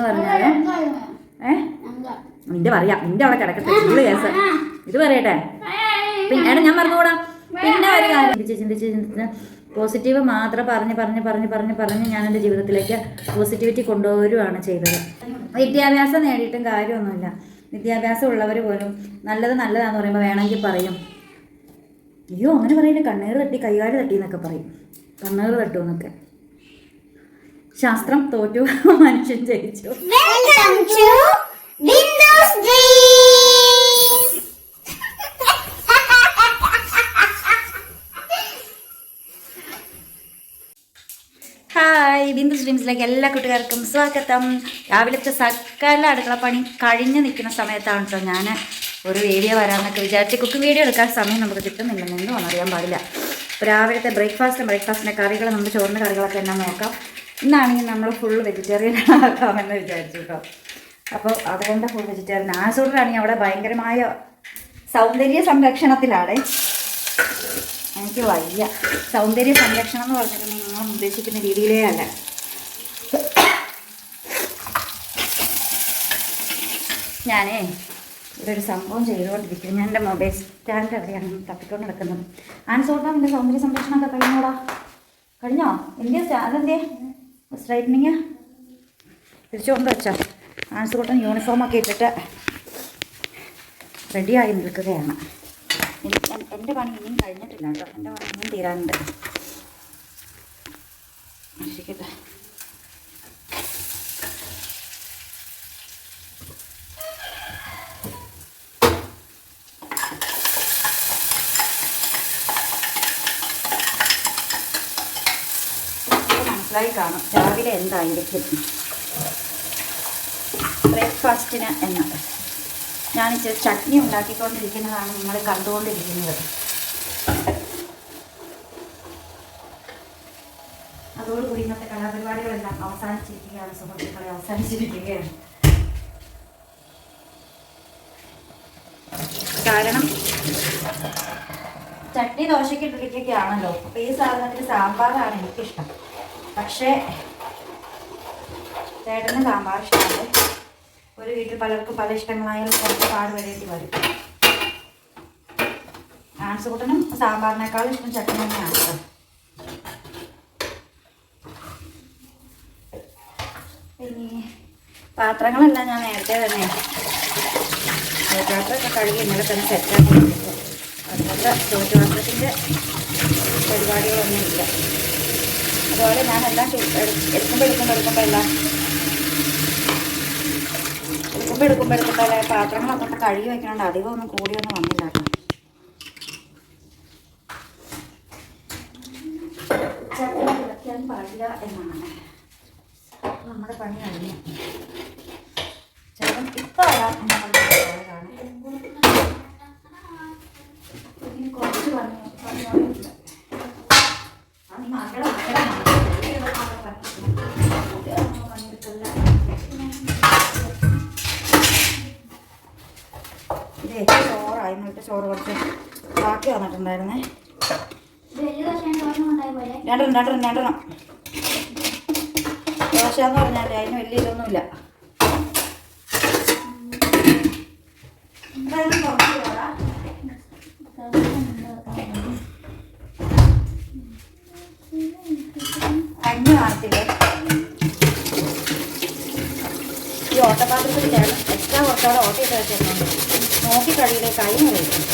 എന്ന് പറഞ്ഞാലും. ഏ? നിന്റെ പറയാം. നിന്റെ അവിടെ കിടക്കട്ടെ. Full case. ഇത് പറയട്ടെ. പിന്നെ ഞാൻ പറഞ്ഞുകൂടാ പിന്നെ ഒരു കാര്യം. ചിന്തിച്ച് ചിന്തിച്ച് പോസിറ്റീവ് മാത്രം പറഞ്ഞ് പറഞ്ഞ് പറഞ്ഞ് പറഞ്ഞ് പറഞ്ഞ് ഞാൻ എന്റെ ജീവിതത്തിലേക്ക് പോസിറ്റിവിറ്റി കൊണ്ടുവരുവാണ് ചെയ്തത്. വിദ്യാഭ്യാസം നേടിയിട്ടും കാര്യമൊന്നുമില്ല. വിദ്യാഭ്യാസം ഉള്ളവർ പോലും നല്ലത് നല്ലതാന്ന് പറയുമ്പോൾ വേണമെങ്കിൽ പറയും. അയ്യോ അങ്ങനെ പറയില്ല? കണ്ണീർ തട്ടി കൈകാൽ തട്ടി എന്നൊക്കെ പറയും. കണ്ണീർ തട്ടു എന്നൊക്കെ. ശാസ്ത്രം തോറ്റു. മനുഷ്യൻ ജയിച്ചു to Windows Dreams. Hi Bindu സ്ട്രീംസിലേക്ക് എല്ലാ കൂട്ടുകാർക്കും സ്വാഗതം. രാവിലത്തെ സകല അടുക്കള പണി കഴിഞ്ഞ് നിൽക്കുന്ന സമയത്താണ് കേട്ടോ ഞാൻ ഒരു വീഡിയോ വരാമെന്നൊക്കെ വിചാരിച്ച് കുക്കിംഗ് വീഡിയോ എടുക്കാൻ സമയം നമുക്ക് കിട്ടുന്നില്ലെന്നൊന്നും അറിയാൻ പാടില്ല. അപ്പോൾ രാവിലത്തെ ബ്രേക്ക്ഫാസ്റ്റ് ബ്രേക്ക്ഫാസ്റ്റിന്റെ കറികൾ നമ്മൾ ചോറിന്റെ കറികളൊക്കെ എന്നാ നോക്കാം. ഇന്നാണെങ്കിൽ നമ്മൾ ഫുൾ വെജിറ്റേറിയൻ ആക്കാമെന്ന് വിചാരിച്ചു കേട്ടോ അപ്പോൾ അതുകൊണ്ട് ഫുൾ വെജിറ്റേറിയൻ ആസൂറിലാണെങ്കിൽ അവിടെ ഭയങ്കരമായ സൗന്ദര്യ സംരക്ഷണത്തിലാണ്. എനിക്ക് വയ്യ. സൗന്ദര്യ സംരക്ഷണം എന്ന് പറഞ്ഞിട്ടുണ്ടെങ്കിൽ നിങ്ങൾ ഉദ്ദേശിക്കുന്ന രീതിയിലേ അല്ല. ഞാനേ ഇവിടെ ഒരു സംഭവം ചെയ്തുകൊണ്ടിരിക്കുന്നു. ഞാൻ എന്റെ മൊബൈൽ സ്റ്റാൻഡ് എവിടെയാണ് തപ്പിക്കൊണ്ട് നടക്കുന്നത്. ആൻസോട്ടാ നിന്റെ സൗന്ദര്യ സംരക്ഷണമൊക്കെ കഴിഞ്ഞോടാ? കഴിഞ്ഞോ? എന്റെ സ്റ്റാൻഡ് എന്തേ സ്ട്രൈറ്റനിങ് തിരിച്ചുകൊണ്ട് വെച്ചോ. കൂട്ടൻ യൂണിഫോമൊക്കെ ഇട്ടിട്ട് റെഡിയായി നിൽക്കുകയാണ്. എന്റെ പണി ഇനിയും കഴിഞ്ഞിട്ടില്ല കേട്ടോ. എന്റെ പണി ഇനിയും തീരാനുണ്ട്. ഇരിക്കട്ടെ മനസ്സിലായി കാണും. രാവിലെ എന്തായിരിക്കും? ബ്രേക്ക്ഫാസ്റ്റിന് എന്നത് ഞാൻ ഇച്ചിരി ചട്നി ഉണ്ടാക്കിക്കൊണ്ടിരിക്കുന്നതാണ് നിങ്ങൾ കണ്ടുകൊണ്ടിരിക്കുന്നത്. അതോടുകൂടി ഇന്നത്തെ കലാപരിപാടികളെല്ലാം അവസാനിച്ചിരിക്കുകയാണ് സുഹൃത്തുക്കളെ അവസാനിച്ചിരിക്കുകയാണ്. കാരണം ചട്നി ദോശയ്ക്ക് ഇട്ടിരിക്കുകയാണല്ലോ. അപ്പോൾ ഈ സാധനത്തിന് സാമ്പാറാണ് എനിക്കിഷ്ടം. പക്ഷേ ചേട്ടന് സാമ്പാർ ഇഷ്ടമാണ്. ഒരു വീട്ടിൽ പലർക്കും പല ഇഷ്ടങ്ങളായാലും കുറച്ച് പാട് വരേണ്ടി വരും ആൺസുകൂട്ടനും സാമ്പാറിനേക്കാളും ഇഷ്ടം ചട്നി തന്നെയാണ്. പിന്നെ പാത്രങ്ങളെല്ലാം ഞാൻ നേരത്തെ തന്നെ പാത്രമൊക്കെ കഴുകി ഇന്നലെ തന്നെ സെറ്റാക്കി അതുപോലെ ചോറ്റുപാത്രത്തിന്റെ പരിപാടികളൊന്നും ഇല്ല അതുപോലെ ഞാൻ എല്ലാം എടുക്കുമ്പോൾ എടുക്കുമ്പോൾ എടുക്കുമ്പോൾ എല്ലാം എടുക്കുമ്പോൾ എടുക്കുമ്പോൾ എടുക്കുമ്പോൾ പാത്രങ്ങളൊക്കെ കഴുകി വയ്ക്കണമെങ്കിൽ അധികം ഒന്നും കൂടിയൊന്നും വന്നില്ല കേട്ടോ ചട്നി തിളയ്ക്കാൻ പാടില്ല എന്നാണ് നമ്മുടെ പണി കഴിഞ്ഞു ചേട്ടൻ ഇപ്പം വരാം നമ്മളുടെ പോയതാണ് ഇനി കുറച്ച് പണി പണിയോടില്ല ആ നീ മകളെ മകളെ പണിയെടുക്കില്ല ഇതേ ചോറായി എന്നിട്ട് ചോറ് കുറച്ച് ബാക്കി വന്നിട്ടുണ്ടായിരുന്നേ. രണ്ടെണ്ണം രണ്ടെണ്ണം രണ്ടെണ്ണം. ദോശ എന്ന് പറഞ്ഞാൽ അതിന് വലിയ ഇതൊന്നുമില്ല ഇതായിരുന്നു കുറച്ച് ചോറാ. കഞ്ഞി കാണത്തില്ലേ ഈ ഓട്ടപാത്രത്തിൽ ചേർന്ന് എക്സ്ട്രാ കുറച്ചോടെ ഓട്ടയിട്ട് വെച്ചിട്ടുണ്ട് നോക്കി നിറയ്ക്കും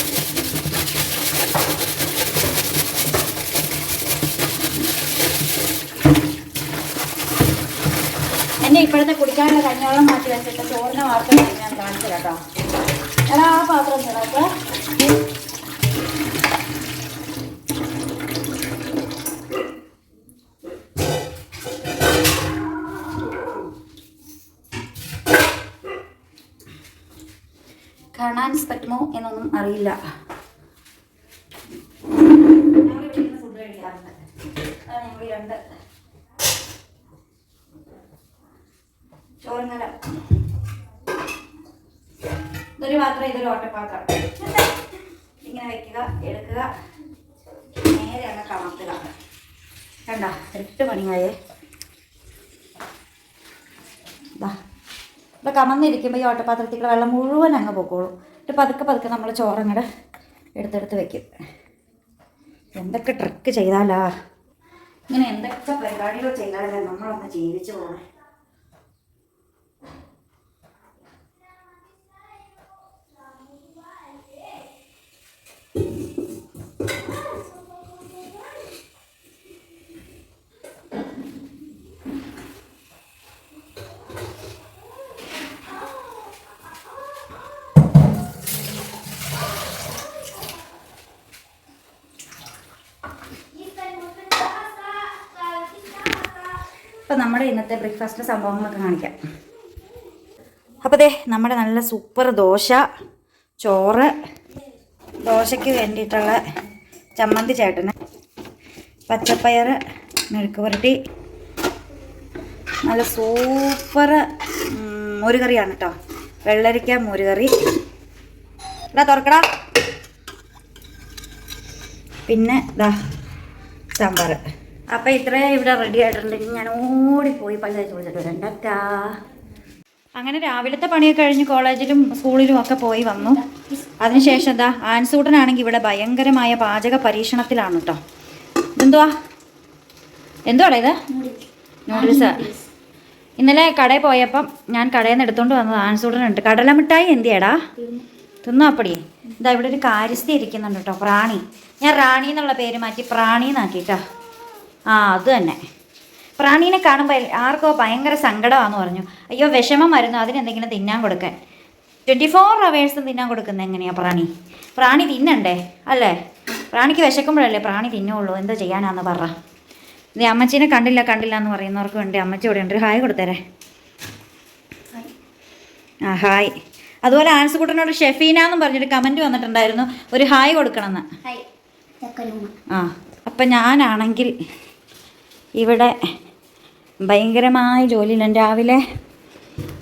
എന്നെ ഇപ്പോഴത്തെ കുടിക്കാനുള്ള കഞ്ഞോളം മാറ്റി വെച്ചിട്ട് ചോറിന് വാർത്ത ഞാൻ കാണിച്ചു കേട്ടോ. എടാ ആ പാത്രം ചേർത്ത് കാണാൻ പറ്റുമോ എന്നൊന്നും അറിയില്ല ഞങ്ങൾ ഇവിടെ ഇരുന്ന് ഫുഡ് കഴിക്കാറുണ്ട് അതാണ് ഞങ്ങൾ ഈ ചോറുന്നല ഇതൊരു പാത്രം ഇതൊരു ഓട്ടപാത്രം ഇങ്ങനെ വെക്കുക എടുക്കുക. നേരെ അങ്ങ് കമർത്തുക കണ്ട? എട്ട് മണിയായേ. ഇപ്പോൾ കമന്നിരിക്കുമ്പോൾ ഈ ഓട്ടപാത്രത്തിൽ വെള്ളം മുഴുവൻ അങ്ങ് പൊക്കോളും. എന്നിട്ട് പതുക്കെ പതുക്കെ നമ്മൾ ചോറങ്ങടെ എടുത്തെടുത്ത് വെക്കും. എന്തൊക്കെ ട്രിക്ക് ചെയ്താലാ? ഇങ്ങനെ എന്തൊക്കെ പരിപാടികൾ ചെയ്താലേ നമ്മളൊന്ന് ജീവിച്ചു പോകണേ അപ്പം നമ്മുടെ ഇന്നത്തെ ബ്രേക്ക്ഫാസ്റ്റിന്റെ സംഭവങ്ങളൊക്കെ കാണിക്കാം. അപ്പോൾ ദേ നമ്മുടെ നല്ല സൂപ്പർ ദോശ ചോറ് ദോശയ്ക്ക് വേണ്ടിയിട്ടുള്ള ചമ്മന്തി ചേട്ടന് പച്ചപ്പയർ മെഴുക്ക് പുരട്ടി നല്ല സൂപ്പർ മോരുകറിയാണ് കേട്ടോ വെള്ളരിക്ക മോരുകറി. എടാ തുറക്കടാ. പിന്നെ ദാ സാമ്പാർ അപ്പം ഇത്രയും ഇവിടെ റെഡി ആയിട്ടുണ്ടെങ്കിൽ ഞാൻ ഓടിപ്പോയി പോയി തേച്ച് ടാറ്റാ. അങ്ങനെ രാവിലത്തെ പണിയൊക്കെ കഴിഞ്ഞ് കോളേജിലും സ്കൂളിലും ഒക്കെ പോയി വന്നു. അതിനുശേഷം എന്താ ആൻസൂട്ടനാണെങ്കിൽ ഇവിടെ ഭയങ്കരമായ പാചക പരീക്ഷണത്തിലാണ് കേട്ടോ ഇതെന്തുവാ? എന്തുവാടാ ഇത്? നൂഡിൽസ് ഇന്നലെ കടയിൽ പോയപ്പം ഞാൻ കടയിൽ നിന്ന് എടുത്തുകൊണ്ട് വന്നത് ആൻസൂട്ടനുണ്ട്. കടലമിഠായി എന്തിയാടാ? തിന്നോ അപ്പടി. ഇതാ ഇവിടെ ഒരു കാര്യസ്ഥ ഇരിക്കുന്നുണ്ട് കേട്ടോ പ്രാണി. ഞാൻ റാണി എന്നുള്ള പേര് മാറ്റി പ്രാണി എന്നാക്കിട്ടോ ആ അത് തന്നെ. പ്രാണീനെ കാണുമ്പോൾ ആർക്കോ ഭയങ്കര സങ്കടമാണെന്ന് പറഞ്ഞു. അയ്യോ വിഷമം വരുന്നു. അതിനെന്തെങ്കിലും തിന്നാൻ കൊടുക്കാൻ. ട്വന്റി ഫോർ അവേഴ്സും തിന്നാൻ കൊടുക്കുന്നത് എങ്ങനെയാണ് പ്രാണി? പ്രാണി തിന്നണ്ടേ? അല്ലേ? പ്രാണിക്ക് വിശക്കുമ്പോഴല്ലേ പ്രാണി തിന്നുള്ളൂ? എന്തോ ചെയ്യാനാന്ന് പറ. ഇത് അമ്മച്ചീനെ കണ്ടില്ല കണ്ടില്ല എന്ന് പറയുന്നവർക്ക് വേണ്ടി അമ്മച്ചി ഇവിടെ ഉണ്ട്. ഹായ് കൊടുത്തേരെ. ആ ഹായ്. അതുപോലെ ആൻസ് ആൻസുകുട്ടനോട് ഷെഫീന എന്നും പറഞ്ഞൊരു കമന്റ് വന്നിട്ടുണ്ടായിരുന്നു. ഒരു ഹായ് കൊടുക്കണമെന്ന്. ആ അപ്പം ഞാനാണെങ്കിൽ ഇവിടെ ഭയങ്കരമായ ജോലിയില്ല രാവിലെ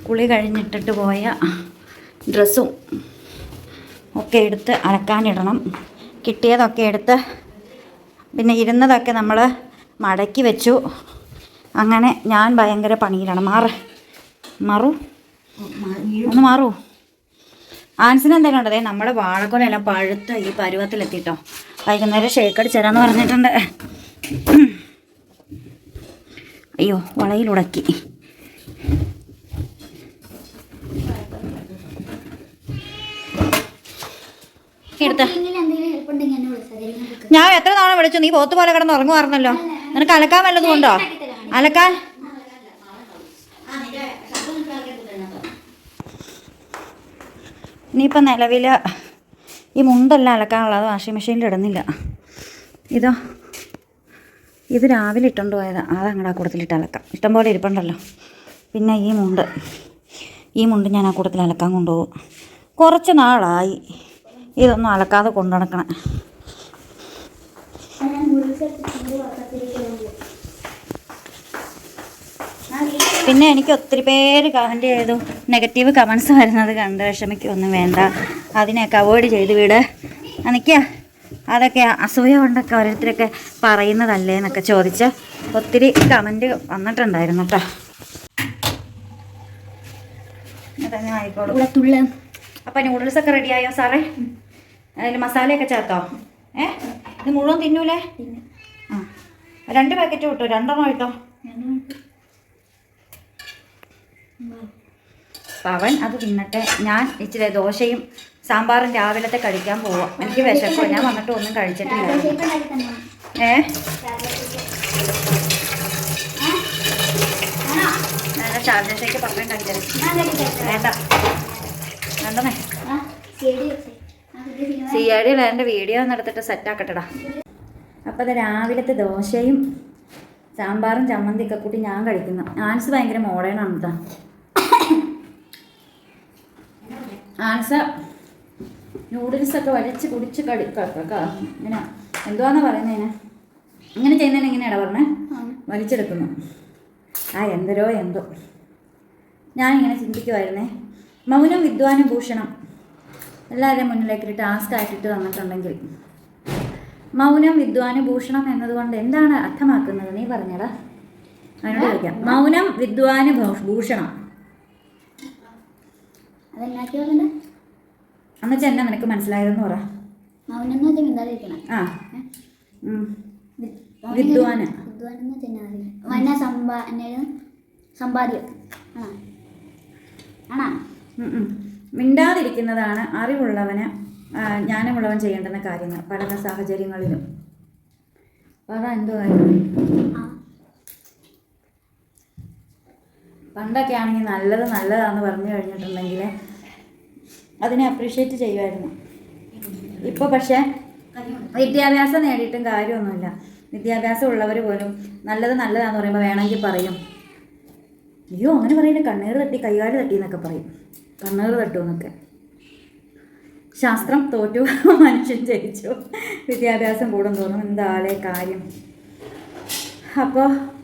കുളി കഴിഞ്ഞിട്ടിട്ട് പോയ ഡ്രസ്സും ഒക്കെ എടുത്ത് അലക്കാനിടണം. കിട്ടിയതൊക്കെ എടുത്ത് പിന്നെ ഇരുന്നതൊക്കെ നമ്മൾ മടക്കി വെച്ചു. അങ്ങനെ ഞാൻ ഭയങ്കര പണിയിലാണ്. മാറ്. മാറൂ. ഒന്ന് മാറൂ. ആൻസിന് എന്തെങ്കിലും ഉണ്ടതേ നമ്മുടെ വാഴക്കൊലയെല്ലാം പഴുത്ത ഈ പരുവത്തിലെത്തിയിട്ടോ വൈകുന്നേരം ഷേക്ക് തരാമെന്ന് പറഞ്ഞിട്ടുണ്ട് അയ്യോ വളയിലുടക്കി എടുത്ത എന്തെങ്കിലും എന്തെങ്കിലും ഹെൽപ്പ് ഉണ്ടെങ്കിൽ എന്നെ വിളിച്ചാൽ മതി. വളയിലുടക്കി ഞാൻ എത്ര തവണ വിളിച്ചു? നീ പോത്ത് പോലെ കിടന്ന് ഉറങ്ങുമായിരുന്നല്ലോ നിനക്ക് അലക്കാൻ വല്ലതും ഉണ്ടോ? അലക്കാൻ? ഇനിയിപ്പോൾ നിലവിൽ ഈ മുണ്ടല്ല അലക്കാനുള്ളത് വാഷിംഗ് മെഷീനിൽ ഇടുന്നില്ല. ഇതോ. ഇത് രാവിലെ ഇട്ടുകൊണ്ട് പോയത്. അത് അങ്ങടെ ആ കൂട്ടത്തിലിട്ട് അലക്കാം. ഇഷ്ടംപോലെ ഇരിപ്പുണ്ടല്ലോ. പിന്നെ ഈ മുണ്ട്. ഈ മുണ്ട് ഞാൻ ആ കൂട്ടത്തിൽ അലക്കാൻ കൊണ്ടുപോകും. കുറച്ച് നാളായി ഇതൊന്നും അലക്കാതെ കൊണ്ടു നടക്കണം പിന്നെ എനിക്ക് ഒത്തിരി പേര് കമന്റ് ചെയ്തു. നെഗറ്റീവ് കമൻസ് വരുന്നത് കണ്ട് വിഷമിക്കൊന്നും വേണ്ട. അതിനെയൊക്കെ അവോയ്ഡ് ചെയ്ത് വിട്. എനിക്ക് അതൊക്കെ അസൂയ കൊണ്ടൊക്കെ ഓരോരുത്തരൊക്കെ പറയുന്നതല്ലേ എന്നൊക്കെ ചോദിച്ച് ഒത്തിരി കമന്റ് വന്നിട്ടുണ്ടായിരുന്നു കേട്ടോ ആയിക്കോളും തുള്ള്. അപ്പം നൂഡിൽസ് ഒക്കെ റെഡിയായോ സാറേ? അതിൽ മസാലയൊക്കെ ചേർത്തോ? ഏ? ഇത് മുഴുവൻ തിന്നൂലേ? ആ. രണ്ട് പാക്കറ്റ് കിട്ടോ? രണ്ടെണ്ണം കിട്ടോ? അപ്പം പവൻ അത് തിന്നട്ടെ. ഞാൻ ഇച്ചിരി ദോശയും സാമ്പാറും രാവിലത്തെ കഴിക്കാൻ പോവാം. എനിക്ക് വിശക്കോ ഞാൻ വന്നിട്ട് ഒന്നും കഴിച്ചിട്ടില്ല. ഏ? ചാർജേഴ്സേക്ക് പപ്പയും കഴിച്ചത്. വേണ്ട. വേണ്ടമേ? എന്റെ വീഡിയോ ഒന്ന് എടുത്തിട്ട് സെറ്റാക്കട്ടെടാ അപ്പോൾ അത് രാവിലത്തെ ദോശയും സാമ്പാറും ചമ്മന്തിയൊക്കെ കൂട്ടി ഞാൻ കഴിക്കുന്നു. ആൻസ് ഭയങ്കര മോഡേൺ ആണ് കേട്ടോ ആൻസ് നൂഡിൽസ് ഒക്കെ വലിച്ച് കുടിച്ച് കടി ഇങ്ങനെ എന്തുവാന്ന് പറയുന്നതിന് ഇങ്ങനെ ചെയ്യുന്നതിന് എങ്ങനെയാണ് പറഞ്ഞേ? വലിച്ചെടുക്കുന്നു. ആ എന്തരോ എന്തോ. ഞാൻ ഞാനിങ്ങനെ ചിന്തിക്കുമായിരുന്നേ മൗനം വിദ്വാനും ഭൂഷണം എല്ലാവരുടെയും മുന്നിലേക്ക് ടാസ്ക് ആയിട്ടിട്ട് തന്നിട്ടുണ്ടെങ്കിൽ മൗനം വിദ്വാനും ഭൂഷണം എന്നതുകൊണ്ട് എന്താണ് അർത്ഥമാക്കുന്നത്? നീ പറഞ്ഞടാ. അതിനോട് ചോദിക്കാം. മൗനം വിദ്വാന് ഭൂ- അതെന്നാക്കി എന്നാ നിനക്ക് മനസ്സിലായതെന്ന് പറ. ആ. വിദ്വാന. വന സമ്പാ സമ്പാദ്യം. ആണോ. മിണ്ടാതിരിക്കുന്നതാണ് അറിവുള്ളവന് ജ്ഞാനമുള്ളവൻ ചെയ്യേണ്ടുന്ന കാര്യങ്ങൾ പല സാഹചര്യങ്ങളിലും. പറ എന്തോ കാര്യം. പണ്ടൊക്കെ ആണെങ്കിൽ നല്ലത് നല്ലതാന്ന് പറഞ്ഞു കഴിഞ്ഞിട്ടുണ്ടെങ്കിൽ അതിനെ അപ്രീഷിയേറ്റ് ചെയ്യുമായിരുന്നു. ഇപ്പോൾ പക്ഷേ വിദ്യാഭ്യാസം നേടിയിട്ടും കാര്യമൊന്നുമില്ല. വിദ്യാഭ്യാസം ഉള്ളവർ പോലും നല്ലത് നല്ലതാന്ന് പറയുമ്പോൾ വേണമെങ്കിൽ പറയും. അയ്യോ അങ്ങനെ പറയില്ല. കണ്ണീർ തട്ടി കൈകാൽ തട്ടി എന്നൊക്കെ പറയും. കണ്ണീർ തട്ടു എന്നൊക്കെ. ശാസ്ത്രം തോറ്റു. മനുഷ്യൻ ജയിച്ചു വിദ്യാഭ്യാസം കൂടും തോന്നും എന്താളെ കാര്യം? അപ്പോൾ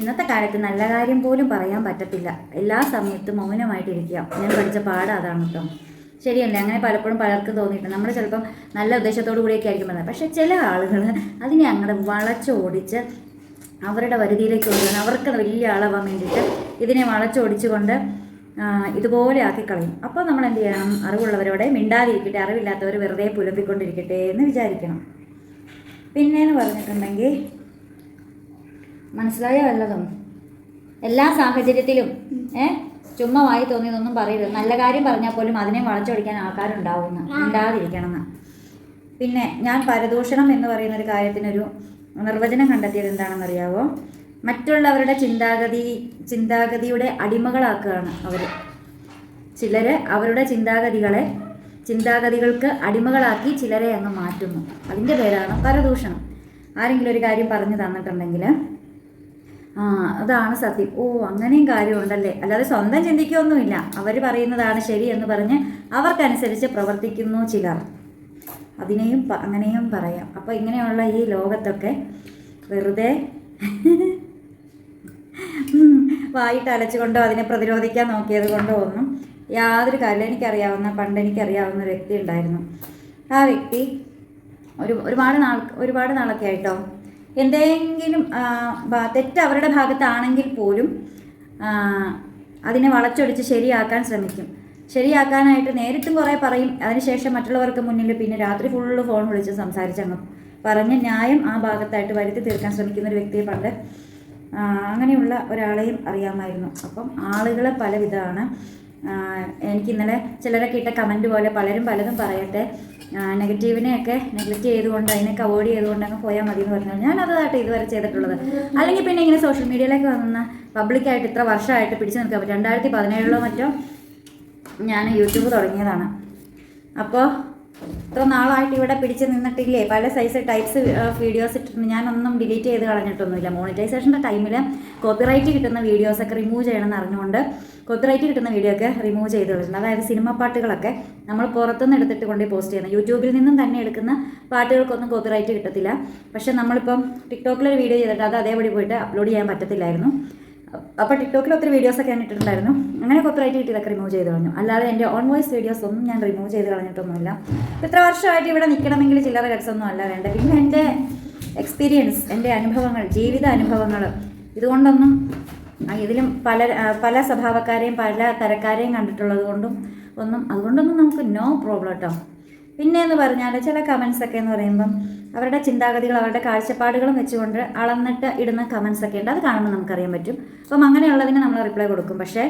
ഇന്നത്തെ കാലത്ത് നല്ല കാര്യം പോലും പറയാൻ പറ്റത്തില്ല. എല്ലാ സമയത്തും മൗനമായിട്ടിരിക്കുക. ഞാൻ പഠിച്ച പാഠം അതാണ് കേട്ടോ. ശരിയല്ലേ? അങ്ങനെ പലപ്പോഴും പലർക്കും തോന്നിയിട്ടുണ്ട്. നമ്മൾ ചിലപ്പം നല്ല ഉദ്ദേശത്തോടു കൂടിയൊക്കെ ആയിരിക്കും പറഞ്ഞത് പക്ഷേ ചില ആളുകൾ അതിനെ അങ്ങനെ വളച്ചോടിച്ച് അവരുടെ വരുതിയിലേക്ക് കൊണ്ടുവന്ന് അവർക്ക് വലിയ ആളാവാൻ വേണ്ടിയിട്ട് ഇതിനെ വളച്ചോടിച്ചുകൊണ്ട് ഇതുപോലെ ആക്കി കളയും അപ്പോൾ നമ്മൾ എന്ത് ചെയ്യണം? അറിവുള്ളവരോടെ മിണ്ടാതിരിക്കട്ടെ അറിവില്ലാത്തവർ വെറുതെ പുലമ്പിക്കൊണ്ടിരിക്കട്ടെ എന്ന് വിചാരിക്കണം. പിന്നെയെന്ന് പറഞ്ഞിട്ടുണ്ടെങ്കിൽ മനസ്സിലായോ വല്ലതും. എല്ലാ സാഹചര്യത്തിലും ഏ ചുമ്മാ തോന്നിയതൊന്നും പറയരുത്. നല്ല കാര്യം പറഞ്ഞാൽ പോലും അതിനെ വളച്ചൊടിക്കാൻ ആൾക്കാരുണ്ടാവുമെന്ന് ഉണ്ടാതിരിക്കണം പിന്നെ ഞാൻ പരദൂഷണം എന്ന് പറയുന്ന ഒരു കാര്യത്തിനൊരു നിർവചനം കണ്ടെത്തിയത് എന്താണെന്ന് അറിയാവോ മറ്റുള്ളവരുടെ ചിന്താഗതി ചിന്താഗതിയുടെ അടിമകളാക്കുകയാണ് അവർ ചിലർ അവരുടെ ചിന്താഗതികളെ ചിന്താഗതികൾക്ക് അടിമകളാക്കി ചിലരെ അങ്ങ് മാറ്റുന്നു. അതിന്റെ പേരാണ് പരദൂഷണം. ആരെങ്കിലും ഒരു കാര്യം പറഞ്ഞു തന്നിട്ടുണ്ടെങ്കിൽ ആ അതാണ് സത്യം. ഓ അങ്ങനെയും കാര്യമുണ്ടല്ലേ? അല്ലാതെ സ്വന്തം ചിന്തിക്കുകയൊന്നുമില്ല അവർ പറയുന്നതാണ് ശരി എന്ന് പറഞ്ഞ് അവർക്കനുസരിച്ച് പ്രവർത്തിക്കുന്നു ചിലർ. അതിനെയും അങ്ങനെയും പറയാം. അപ്പോൾ ഇങ്ങനെയുള്ള ഈ ലോകത്തൊക്കെ വെറുതെ വായിട്ട് അലച്ചുകൊണ്ടോ അതിനെ പ്രതിരോധിക്കാൻ നോക്കിയത് കൊണ്ടോ ഒന്നും യാതൊരു കാര്യം എനിക്കറിയാവുന്ന പണ്ട് എനിക്കറിയാവുന്ന ഒരു വ്യക്തി ഉണ്ടായിരുന്നു. ആ വ്യക്തി ഒരു ഒരുപാട് നാൾ ഒരുപാട് നാളൊക്കെ ആയിട്ടോ? എന്തെങ്കിലും തെറ്റ് അവരുടെ ഭാഗത്താണെങ്കിൽ പോലും അതിനെ വളച്ചൊടിച്ച് ശരിയാക്കാൻ ശ്രമിക്കും. ശരിയാക്കാനായിട്ട് നേരിട്ടും കുറേ പറയും. അതിനുശേഷം മറ്റുള്ളവർക്ക് മുന്നിൽ പിന്നെ രാത്രി ഫുള്ള് ഫോൺ വിളിച്ച് സംസാരിച്ചങ്ങ് പറഞ്ഞ് ന്യായം ആ ഭാഗത്തായിട്ട് വരുത്തി തീർക്കാൻ ശ്രമിക്കുന്ന ഒരു വ്യക്തിയെ പണ്ട് അങ്ങനെയുള്ള ഒരാളെയും അറിയാമായിരുന്നു. അപ്പം ആളുകളെ പലവിധമാണ്. എനിക്ക് ഇന്നലെ ചിലരൊക്കെ ഇട്ട കമന്റ് പോലെ പലരും പലതും പറയട്ടെ. നെഗറ്റീവിനെയൊക്കെ നെഗ്ലക്റ്റ് ചെയ്തുകൊണ്ട് അതിനൊക്കെ അവോയ്ഡ് ചെയ്തുകൊണ്ട് അങ്ങ് പോയാൽ മതി എന്ന് പറഞ്ഞാൽ ഞാൻ അതായിട്ട് ഇതുവരെ ചെയ്തിട്ടുള്ളത്. അല്ലെങ്കിൽ പിന്നെ ഇങ്ങനെ സോഷ്യൽ മീഡിയയിലേക്ക് വന്ന പബ്ലിക്കായിട്ട് ഇത്ര വർഷമായിട്ട് പിടിച്ചു നിൽക്കാൻ പറ്റും. രണ്ടായിരത്തി പതിനേഴിലോ മറ്റോ ഞാൻ യൂട്യൂബ് തുടങ്ങിയതാണ്. അപ്പോൾ ഇത്ര നാളായിട്ട് ഇവിടെ പിടിച്ച് നിന്നിട്ടില്ലേ? പല സൈസ് ടൈപ്സ് വീഡിയോസ് ഇട്ടിട്ടുണ്ട്. ഞാനൊന്നും ഡിലീറ്റ് ചെയ്ത് കളഞ്ഞിട്ടൊന്നുമില്ല. മോണിറ്റൈസേഷന്റെ ടൈമിൽ കോപ്പിറൈറ്റ് കിട്ടുന്ന വീഡിയോസൊക്കെ റിമൂവ് ചെയ്യണമെന്ന് അറിഞ്ഞുകൊണ്ട് കോപ്പിറൈറ്റ് കിട്ടുന്ന വീഡിയോ ഒക്കെ റിമൂവ് ചെയ്ത് കളഞ്ഞിട്ടുണ്ട് അതായത് സിനിമ പാട്ടുകളൊക്കെ നമ്മൾ പുറത്തുനിന്ന് എടുത്തിട്ട് കൊണ്ട് പോസ്റ്റ് ചെയ്യുന്നത്. യൂട്യൂബിൽ നിന്നും തന്നെ എടുക്കുന്ന പാട്ടുകൾക്കൊന്നും കോപ്പിറൈറ്റ് കിട്ടത്തില്ല. പക്ഷേ നമ്മളിപ്പം ടിക്ടോക്കിലൊരു വീഡിയോ ചെയ്തിട്ട് അത് അതേപടി പോയിട്ട് അപ്ലോഡ് ചെയ്യാൻ പറ്റത്തില്ലായിരുന്നു. അപ്പോൾ ടിക്ടോക്കിൽ ഒത്തിരി വീഡിയോസൊക്കെ ഞാൻ ഇട്ടിട്ടുണ്ടായിരുന്നു. അങ്ങനെ കോപ്പറേറ്റ് കിട്ടിയതൊക്കെ റിമൂവ് ചെയ്ത് കളഞ്ഞു. അല്ലാതെ എന്റെ ഓൺ വോയിസ് വീഡിയോസ് ഒന്നും ഞാൻ റിമൂവ് ചെയ്ത് കളഞ്ഞിട്ടൊന്നുമില്ല. ഇത്ര വർഷമായിട്ട് ഇവിടെ നിൽക്കണമെങ്കിൽ ചില്ലറ കട്സൊന്നും അല്ല വേണ്ട പിന്നെ എന്റെ എക്സ്പീരിയൻസ് എന്റെ അനുഭവങ്ങൾ ജീവിത അനുഭവങ്ങൾ ഇതുകൊണ്ടൊന്നും ഇതിലും പല പല സ്വഭാവക്കാരെയും പല തരക്കാരെയും കണ്ടിട്ടുള്ളത് കൊണ്ടും ഒന്നും അതുകൊണ്ടൊന്നും നമുക്ക് നോ പ്രോബ്ലം കേട്ടോ പിന്നെ എന്ന് പറഞ്ഞാൽ ചില കമൻസ് ഒക്കെ എന്ന് പറയുമ്പം അവരുടെ ചിന്താഗതികൾ അവരുടെ കാഴ്ചപ്പാടുകളും വെച്ചുകൊണ്ട് അളന്നിട്ട് ഇടുന്ന കമൻസ് ഒക്കെ ഉണ്ട്. അത് കാണുമ്പോൾ നമുക്കറിയാൻ പറ്റും. അപ്പം അങ്ങനെയുള്ളതിന് നമ്മൾ റിപ്ലൈ കൊടുക്കും. പക്ഷേ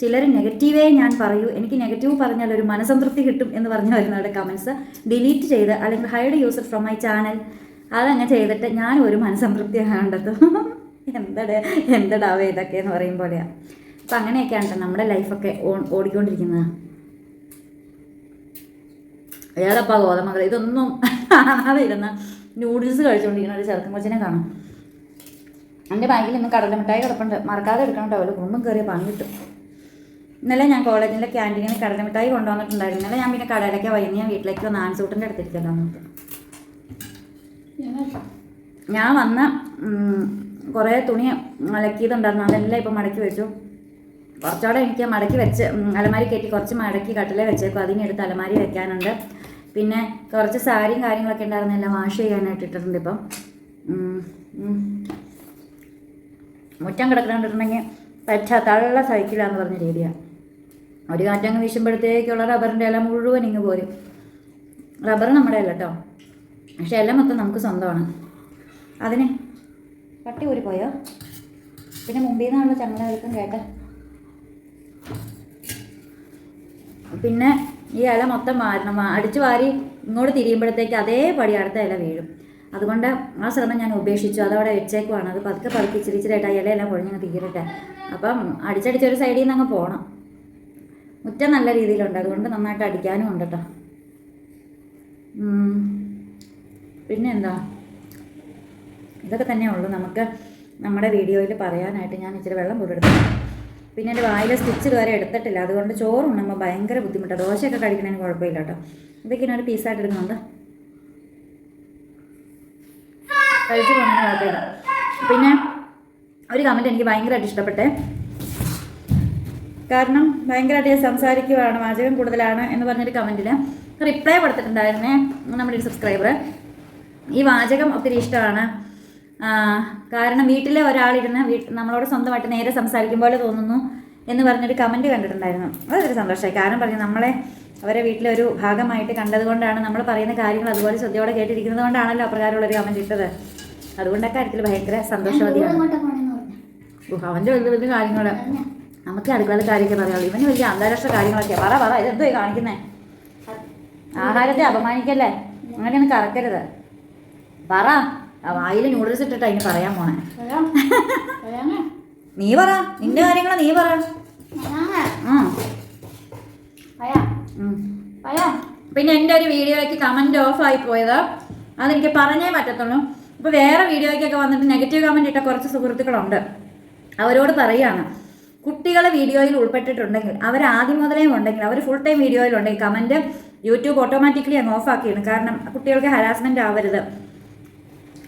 ചിലർ നെഗറ്റീവേ ഞാൻ പറയൂ എനിക്ക് നെഗറ്റീവ് പറഞ്ഞാൽ ഒരു മനസംതൃപ്തി കിട്ടും എന്ന് പറഞ്ഞു വരുന്നവരുടെ കമൻസ് ഡിലീറ്റ് ചെയ്ത് അല്ലെങ്കിൽ hide user from my channel അതങ്ങനെ ചെയ്തിട്ട് ഞാൻ ഒരു മനസംതൃപ്തി കണ്ടെത്തും എന്തടേ എന്തടാവേ ഇതൊക്കെ എന്ന് പറയും പോലെയാണ് അപ്പം അങ്ങനെയൊക്കെയാണ് നമ്മുടെ ലൈഫൊക്കെ ഓടിക്കൊണ്ടിരിക്കുന്നത്. ഏതപ്പാ ഗോതമംഗലം ഇതൊന്നും കാണാതെ ഇരുന്ന് നൂഡിൽസ് കഴിച്ചുകൊണ്ടിരിക്കുന്ന ഒരു ചെറുക്കൻ കൊച്ചിനെ കാണാം. എന്റെ ബാഗിൽ ഇന്ന് കടലമിഠായി കിടപ്പുണ്ട്. മറക്കാതെ എടുക്കണം കേട്ടോ അവർ കുടുംബം കയറിയ പണി കിട്ടും. ഇന്നലെ ഞാൻ കോളേജിലെ ക്യാന്റീനിൽ കടലമിഠായി കൊണ്ടുവന്നിട്ടുണ്ടായിരുന്നു. ഇന്നലെ ഞാൻ പിന്നെ കടയിലേക്ക് വൈകുന്നേരം ഞാൻ വീട്ടിലേക്ക് വന്ന് ആൻസൂട്ടിന്റെ അടുത്തിരിക്കല്ലോ എന്നിട്ട് ഞാൻ വന്ന് കുറേ തുണി അലക്കിയതുണ്ടായിരുന്നു. അതെല്ലാം ഇപ്പം മടക്കി വെച്ചു. കുറച്ചുകൂടെ എനിക്ക് മടക്കി വെച്ച് അലമാരി കയറ്റി കുറച്ച് മടക്കി കട്ടിലേ വെച്ചേക്കും. അതിനെടുത്ത് അലമാരി വെക്കാനുണ്ട്. പിന്നെ കുറച്ച് സാരിയും കാര്യങ്ങളൊക്കെ ഉണ്ടായിരുന്നു എല്ലാം വാഷ് ചെയ്യാനായിട്ട് ഇട്ടിട്ടുണ്ട് ഇപ്പം. മുറ്റം കിടക്കണ്ടിട്ടുണ്ടെങ്കിൽ പറ്റ തള്ള സൈക്കിളാന്ന് പറഞ്ഞ രീതിയാണ് ഒരു കാറ്റങ്ങ് വീശുമ്പോഴത്തേക്കുള്ള റബ്ബറിന്റെ ഇല മുഴുവൻ ഇങ്ങ് പോരും. റബ്ബർ നമ്മുടെ അല്ല കേട്ടോ പക്ഷെ ഇല മൊത്തം നമുക്ക് സ്വന്തമാണ്. അതിന് പട്ടി ഊരി പോയോ പിന്നെ മുമ്പിൽ നിന്നുള്ള ചങ്ങല കേട്ടെ പിന്നെ ഈ ഇല മൊത്തം വാരണം. അടിച്ചു വാരി ഇങ്ങോട്ട് തിരിയുമ്പോഴത്തേക്ക് അതേപടി അടുത്ത ഇല വീഴും. അതുകൊണ്ട് ആ ശ്രമം ഞാൻ ഉപേക്ഷിച്ചു. അതവിടെ വെച്ചേക്കുവാണ്. അത് പതുക്കെ പതുക്കെ ഇച്ചിരി ഇച്ചിരിയായിട്ട് ആ ഇലയെല്ലാം പൊഴിഞ്ഞങ്ങ് തീരട്ടെ. അപ്പം അടിച്ചടിച്ചൊരു സൈഡിൽ നിന്ന് അങ്ങ് പോകണം മുറ്റം നല്ല രീതിയിലുണ്ട്. അതുകൊണ്ട് നന്നായിട്ട് അടിക്കാനും ഉണ്ട് കേട്ടോ പിന്നെന്താ? ഇതൊക്കെ തന്നെ ഉള്ളൂ. നമുക്ക് നമ്മുടെ വീഡിയോയിൽ പറയാനായിട്ട് ഞാൻ ഇച്ചിരി വെള്ളം പോലെടുത്തു പിന്നെ എന്റെ വായിലെ സ്റ്റിച്ച് വരെ എടുത്തിട്ടില്ല. അതുകൊണ്ട് ചോറ് ഉണ്ണുമ്പോൾ ഭയങ്കര ബുദ്ധിമുട്ടാണ് ദോശയൊക്കെ കഴിക്കണതിന് കുഴപ്പമില്ല കേട്ടോ. ഇതൊക്കെ ഞാൻ ഒരു പീസായിട്ട് എടുക്കുന്നുണ്ട്. കഴിച്ചു പോകുന്ന പിന്നെ ഒരു കമന്റ് എനിക്ക് ഭയങ്കരമായിട്ട് ഇഷ്ടപ്പെട്ടേ. കാരണം ഭയങ്കരമായിട്ട് ഞാൻ സംസാരിക്കുവാണ് വാചകം കൂടുതലാണ് എന്ന് പറഞ്ഞൊരു കമന്റിൽ റിപ്ലൈ കൊടുത്തിട്ടുണ്ടായിരുന്നേ. നമ്മുടെ ഒരു സബ്സ്ക്രൈബർ ഈ വാചകം ഒത്തിരി ഇഷ്ടമാണ്. കാരണം വീട്ടിലെ ഒരാളിരുന്ന് വീട്ട് നമ്മളോട് സ്വന്തമായിട്ട് നേരെ സംസാരിക്കും പോലെ തോന്നുന്നു എന്ന് പറഞ്ഞൊരു കമന്റ് കണ്ടിട്ടുണ്ടായിരുന്നു. അതൊരു സന്തോഷമായി. കാരണം പറഞ്ഞു നമ്മളെ അവരെ വീട്ടിലെ ഒരു ഭാഗമായിട്ട് കണ്ടതുകൊണ്ടാണ് നമ്മൾ പറയുന്ന കാര്യങ്ങൾ അതുപോലെ ശ്രദ്ധയോടെ കേട്ടിരിക്കുന്നത് കൊണ്ടാണല്ലോ അപ്രകാരമുള്ളൊരു കമന്റ് ഇട്ടത്. അതുകൊണ്ടൊക്കെ അക്കാര്യത്തിൽ ഭയങ്കര സന്തോഷവതിയാണ്. അവന്റെ വലിയ വലിയ കാര്യങ്ങൾ നമുക്ക് അടുക്കളയിൽ കാര്യമൊക്കെ പറയാമല്ലോ ഇവന് വലിയ അന്താരാഷ്ട്ര കാര്യങ്ങളൊക്കെ പറ പറ ഇതെന്തോ കാണിക്കുന്നേ? ആഹാരത്തെ അപമാനിക്കല്ലേ? അങ്ങനെയൊന്നും കറക്കരുത്. പറ. വായിൽ നൂഡിൽസ് ഇട്ടിട്ട് അതിന് പറയാൻ പോണേ. നീ പറ. നിന്റെ കാര്യങ്ങൾ നീ പറ. പിന്നെ എന്റെ ഒരു വീഡിയോയ്ക്ക് കമന്റ് ഓഫ് ആയി പോയത്. അതെനിക്ക് പറഞ്ഞേ പറ്റത്തുള്ളൂ. ഇപ്പോൾ വേറെ വീഡിയോയ്ക്കൊക്കെ വന്നിട്ട് നെഗറ്റീവ് കമന്റ് ഇട്ട കുറച്ച് സുഹൃത്തുക്കളുണ്ട്. അവരോട് പറയുകയാണ് കുട്ടികളെ വീഡിയോയിൽ ഉൾപ്പെട്ടിട്ടുണ്ടെങ്കിൽ അവർ ആദ്യം മുതലേ ഉണ്ടെങ്കിൽ അവർ ഫുൾ ടൈം വീഡിയോയിലുണ്ടെങ്കിൽ കമന്റ് യൂട്യൂബ് ഓട്ടോമാറ്റിക്കലി അങ്ങ് ഓഫ് ആക്കിയാണ് കാരണം കുട്ടികൾക്ക് ഹരാസ്മെന്റ് ആവരുത്.